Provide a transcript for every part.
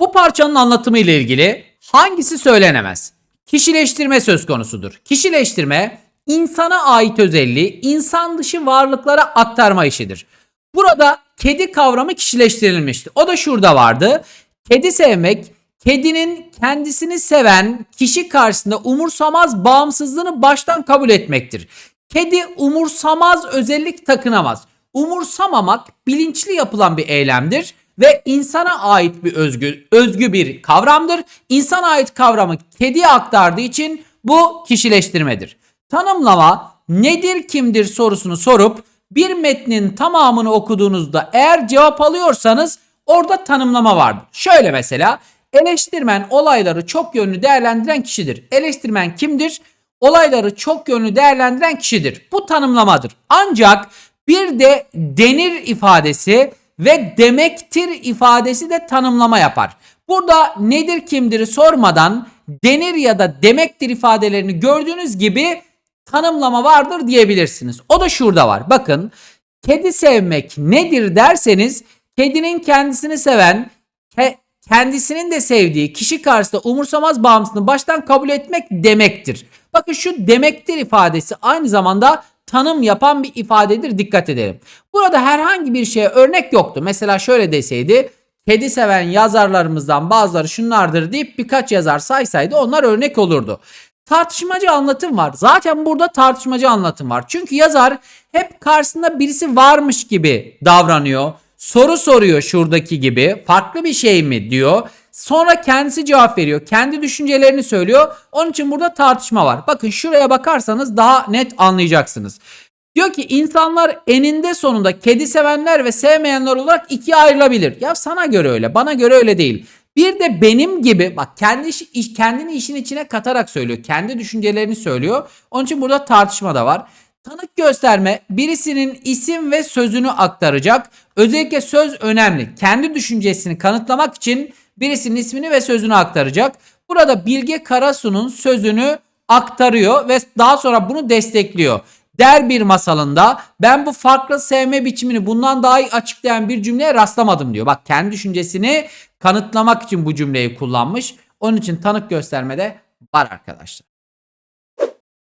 Bu parçanın anlatımı ile ilgili hangisi söylenemez? Kişileştirme söz konusudur. Kişileştirme insana ait özelliği insan dışı varlıklara aktarma işidir. Burada kedi kavramı kişileştirilmişti. O da şurada vardı. Kedi sevmek, kedinin kendisini seven kişi karşısında umursamaz bağımsızlığını baştan kabul etmektir. Kedi umursamaz özellik takınamaz. Umursamamak bilinçli yapılan bir eylemdir ve insana ait bir özgü, özgü bir kavramdır. İnsana ait kavramı kediye aktardığı için bu kişileştirmedir. Tanımlama nedir kimdir sorusunu sorup bir metnin tamamını okuduğunuzda eğer cevap alıyorsanız orada tanımlama vardır. Şöyle mesela eleştirmen olayları çok yönlü değerlendiren kişidir. Eleştirmen kimdir? Olayları çok yönlü değerlendiren kişidir. Bu tanımlamadır. Ancak bir de denir ifadesi ve demektir ifadesi de tanımlama yapar. Burada nedir kimdir'i sormadan denir ya da demektir ifadelerini gördüğünüz gibi tanımlama vardır diyebilirsiniz. O da şurada var. Bakın kedi sevmek nedir derseniz kedinin kendisini seven, ke- kendisinin de sevdiği kişi karşısında umursamaz bağımsızlığını baştan kabul etmek demektir. Bakın şu demektir ifadesi aynı zamanda tanım yapan bir ifadedir dikkat edelim. Burada herhangi bir şeye örnek yoktu. Mesela şöyle deseydi kedi seven yazarlarımızdan bazıları şunlardır deyip birkaç yazar saysaydı onlar örnek olurdu. Tartışmacı anlatım var. Zaten burada tartışmacı anlatım var. Çünkü yazar hep karşısında birisi varmış gibi davranıyor. Soru soruyor şuradaki gibi. Farklı bir şey mi diyor. Sonra kendisi cevap veriyor. Kendi düşüncelerini söylüyor. Onun için burada tartışma var. Bakın şuraya bakarsanız daha net anlayacaksınız. Diyor ki insanlar eninde sonunda kedi sevenler ve sevmeyenler olarak ikiye ayrılabilir. Ya sana göre öyle, bana göre öyle değil. Bir de benim gibi bak kendi iş, kendini işin içine katarak söylüyor. Kendi düşüncelerini söylüyor. Onun için burada tartışma da var. Tanık gösterme birisinin isim ve sözünü aktaracak. Özellikle söz önemli. Kendi düşüncesini kanıtlamak için birisinin ismini ve sözünü aktaracak. Burada Bilge Karasu'nun sözünü aktarıyor ve daha sonra bunu destekliyor. Der bir masalında ben bu farklı sevme biçimini bundan daha iyi açıklayan bir cümleye rastlamadım diyor. Bak kendi düşüncesini kanıtlamak için bu cümleyi kullanmış. Onun için tanık göstermede var arkadaşlar.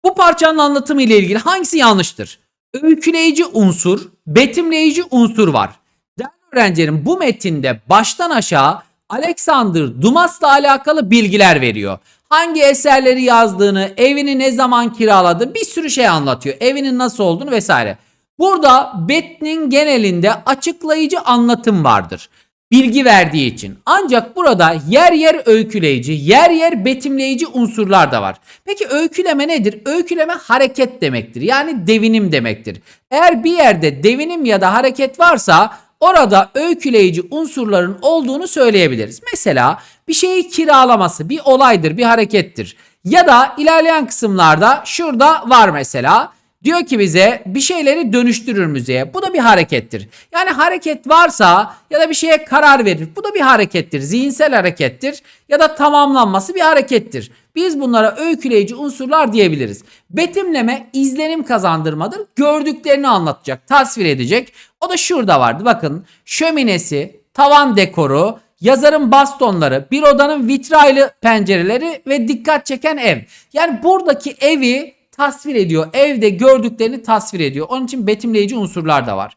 Bu parçanın anlatımı ile ilgili hangisi yanlıştır? Öyküleyici unsur, betimleyici unsur var. Değerli öğrencilerim bu metinde baştan aşağı Alexander Dumas'la alakalı bilgiler veriyor. Hangi eserleri yazdığını, evini ne zaman kiraladı bir sürü şey anlatıyor. Evinin nasıl olduğunu vesaire. Burada metnin genelinde açıklayıcı anlatım vardır bilgi verdiği için. Ancak burada yer yer öyküleyici, yer yer betimleyici unsurlar da var. Peki öyküleme nedir? Öyküleme hareket demektir. Yani devinim demektir. Eğer bir yerde devinim ya da hareket varsa orada öyküleyici unsurların olduğunu söyleyebiliriz. Mesela bir şeyi kiralaması bir olaydır, bir harekettir. Ya da ilerleyen kısımlarda şurada var mesela. Diyor ki bize bir şeyleri dönüştürür müziğe. Bu da bir harekettir. Yani hareket varsa ya da bir şeye karar verir. Bu da bir harekettir. Zihinsel harekettir ya da tamamlanması bir harekettir. Biz bunlara öyküleyici unsurlar diyebiliriz. Betimleme izlenim kazandırmadır. Gördüklerini anlatacak, tasvir edecek. O da şurada vardı. Bakın şöminesi, tavan dekoru, yazarın bastonları, bir odanın vitraylı pencereleri ve dikkat çeken ev. Yani buradaki evi tasvir ediyor. Evde gördüklerini tasvir ediyor. Onun için betimleyici unsurlar da var.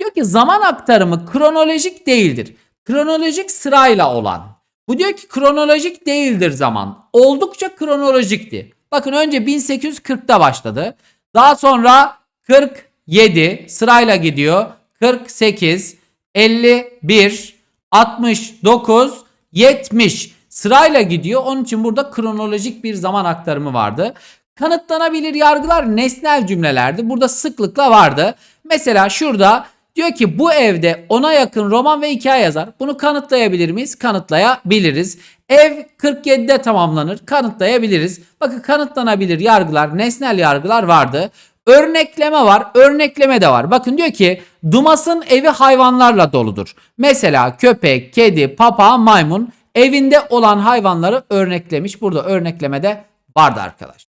Diyor ki zaman aktarımı kronolojik değildir. Kronolojik sırayla olan. Bu diyor ki kronolojik değildir zaman. Oldukça kronolojikti. Bakın önce 1840'da başladı. Daha sonra 47 sırayla gidiyor. 48, 51, 69, 70 sırayla gidiyor. Onun için burada kronolojik bir zaman aktarımı vardı. Kanıtlanabilir yargılar nesnel cümlelerdi. Burada sıklıkla vardı. Mesela şurada diyor ki bu evde ona yakın roman ve hikaye yazar. Bunu kanıtlayabilir miyiz? Kanıtlayabiliriz. Ev 47'de tamamlanır. Kanıtlayabiliriz. Bakın kanıtlanabilir yargılar, nesnel yargılar vardı. Örnekleme var. Örnekleme de var. Bakın diyor ki Dumas'ın evi hayvanlarla doludur. Mesela köpek, kedi, papağan, maymun evinde olan hayvanları örneklemiş. Burada örnekleme de vardı arkadaşlar.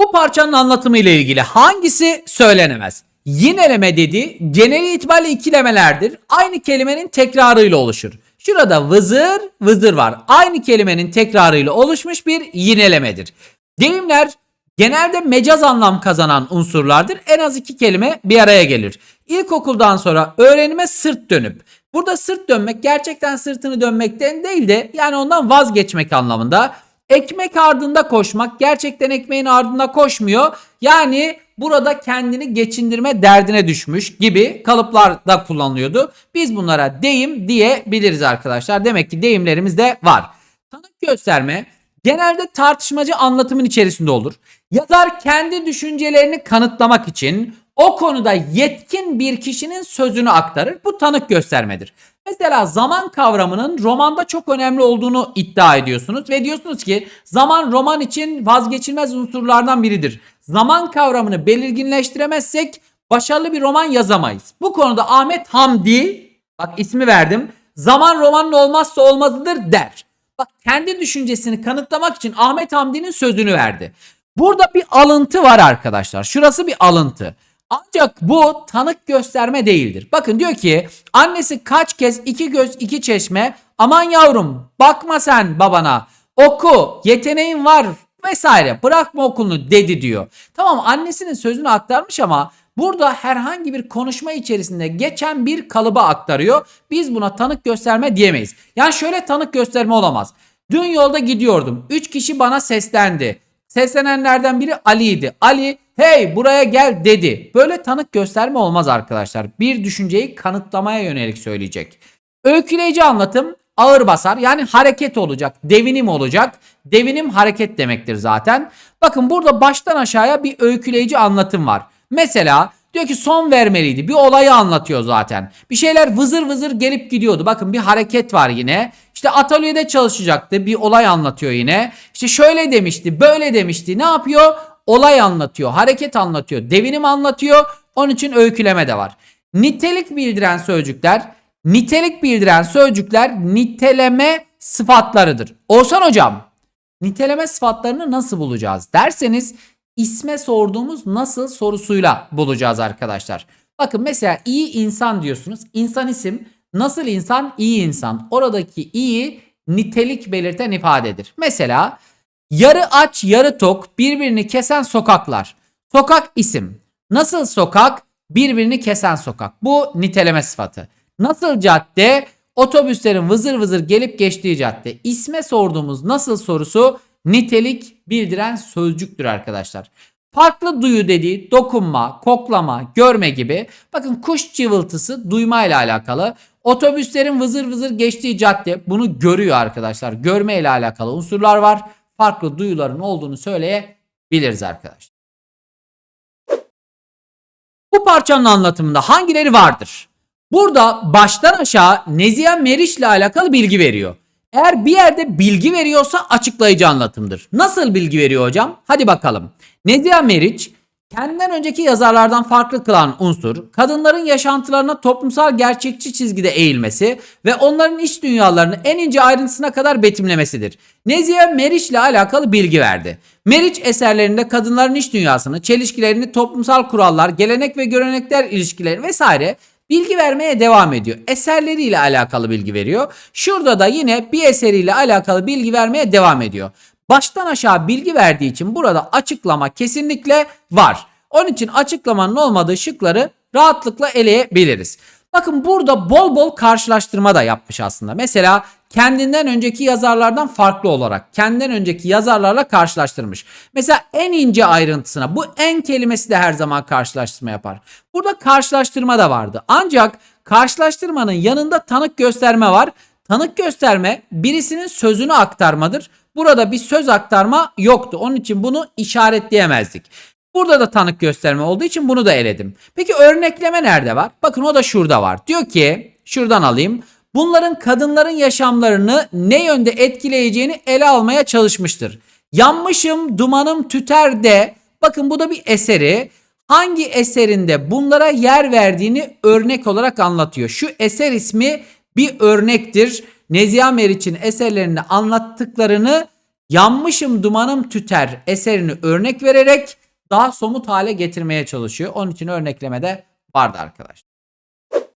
Bu parçanın anlatımı ile ilgili hangisi söylenemez? Yineleme dedi genel itibariyle ikilemelerdir. Aynı kelimenin tekrarıyla oluşur. Şurada vızır vızır var. Aynı kelimenin tekrarıyla oluşmuş bir yinelemedir. Deyimler genelde mecaz anlam kazanan unsurlardır. En az iki kelime bir araya gelir. İlkokuldan sonra öğrenime sırt dönüp. Burada sırt dönmek gerçekten sırtını dönmekten değil de yani ondan vazgeçmek anlamında. Ekmek ardında koşmak gerçekten ekmeğin ardında koşmuyor. Yani burada kendini geçindirme derdine düşmüş gibi kalıplarda kullanılıyordu. Biz bunlara deyim diyebiliriz arkadaşlar. Demek ki deyimlerimiz de var. Tanık gösterme genelde tartışmacı anlatımın içerisinde olur. Yazar kendi düşüncelerini kanıtlamak için o konuda yetkin bir kişinin sözünü aktarır. Bu tanık göstermedir. Mesela zaman kavramının romanda çok önemli olduğunu iddia ediyorsunuz ve diyorsunuz ki zaman roman için vazgeçilmez unsurlardan biridir. Zaman kavramını belirginleştiremezsek başarılı bir roman yazamayız. Bu konuda Ahmet Hamdi, bak ismi verdim, zaman romanın olmazsa olmazıdır der. Bak kendi düşüncesini kanıtlamak için Ahmet Hamdi'nin sözünü verdi. Burada bir alıntı var arkadaşlar. Şurası bir alıntı. Ancak bu tanık gösterme değildir. Bakın diyor ki annesi kaç kez iki göz iki çeşme aman yavrum bakma sen babana oku yeteneğin var vesaire bırakma okulunu dedi diyor. Tamam annesinin sözünü aktarmış ama burada herhangi bir konuşma içerisinde geçen bir kalıba aktarıyor. Biz buna tanık gösterme diyemeyiz. Yani şöyle tanık gösterme olamaz. Dün yolda gidiyordum. Üç kişi bana seslendi. Seslenenlerden biri Ali'ydi. Ali hey buraya gel dedi. Böyle tanık gösterme olmaz arkadaşlar. Bir düşünceyi kanıtlamaya yönelik söyleyecek. Öyküleyici anlatım ağır basar yani hareket olacak, devinim olacak. Devinim hareket demektir zaten. Bakın burada baştan aşağıya bir öyküleyici anlatım var. Mesela diyor ki son vermeliydi. Bir olayı anlatıyor zaten. Bir şeyler vızır vızır gelip gidiyordu. Bakın bir hareket var yine. İşte atölyede çalışacaktı. Bir olay anlatıyor yine. İşte şöyle demişti, böyle demişti. Ne yapıyor? Olay anlatıyor, hareket anlatıyor, devinim anlatıyor. Onun için öyküleme de var. Nitelik bildiren sözcükler, nitelik bildiren sözcükler niteleme sıfatlarıdır. Oğuzhan hocam, niteleme sıfatlarını nasıl bulacağız derseniz isme sorduğumuz nasıl sorusuyla bulacağız arkadaşlar. Bakın mesela iyi insan diyorsunuz. İnsan isim nasıl insan? İyi insan. Oradaki iyi nitelik belirten ifadedir. Mesela yarı aç yarı tok birbirini kesen sokaklar. Sokak isim. Nasıl sokak? Birbirini kesen sokak. Bu niteleme sıfatı. Nasıl cadde? Otobüslerin vızır vızır gelip geçtiği cadde. İsme sorduğumuz nasıl sorusu nitelik bildiren sözcüktür arkadaşlar. Farklı duyu dediği dokunma, koklama, görme gibi. Bakın kuş cıvıltısı duyma ile alakalı. Otobüslerin vızır vızır geçtiği cadde bunu görüyor arkadaşlar. Görme ile alakalı unsurlar var. Farklı duyuların olduğunu söyleyebiliriz arkadaşlar. Bu parçanın anlatımında hangileri vardır? Burada baştan aşağı Nezihe Meriç ile alakalı bilgi veriyor. Eğer bir yerde bilgi veriyorsa açıklayıcı anlatımdır. Nasıl bilgi veriyor hocam? Hadi bakalım. Nezihe Meriç kendinden önceki yazarlardan farklı kılan unsur, kadınların yaşantılarına toplumsal gerçekçi çizgide eğilmesi ve onların iç dünyalarını en ince ayrıntısına kadar betimlemesidir. Nezihe Meriç ile alakalı bilgi verdi. Meriç eserlerinde kadınların iç dünyasını, çelişkilerini, toplumsal kurallar, gelenek ve görenekler ilişkileri vesaire bilgi vermeye devam ediyor. Eserleriyle alakalı bilgi veriyor. Şurada da yine bir eseriyle alakalı bilgi vermeye devam ediyor. Baştan aşağı bilgi verdiği için burada açıklama kesinlikle var. Onun için açıklamanın olmadığı şıkları rahatlıkla eleyebiliriz. Bakın burada bol bol karşılaştırma da yapmış aslında. Mesela kendinden önceki yazarlardan farklı olarak kendinden önceki yazarlarla karşılaştırmış. Mesela en ince ayrıntısına bu en kelimesi de her zaman karşılaştırma yapar. Burada karşılaştırma da vardı. Ancak karşılaştırmanın yanında tanık gösterme var. Tanık gösterme birisinin sözünü aktarmadır. Burada bir söz aktarma yoktu. Onun için bunu işaretleyemezdik. Burada da tanık gösterme olduğu için bunu da eledim. Peki örnekleme nerede var? Bakın o da şurada var. Diyor ki şuradan alayım. Bunların kadınların yaşamlarını ne yönde etkileyeceğini ele almaya çalışmıştır. Yanmışım dumanım tüter de bakın bu da bir eseri. Hangi eserinde bunlara yer verdiğini örnek olarak anlatıyor. Şu eser ismi bir örnektir. Neziha Meriç'in eserlerinde anlattıklarını Yanmışım dumanım tüter eserini örnek vererek daha somut hale getirmeye çalışıyor. Onun için örneklemede vardı arkadaşlar.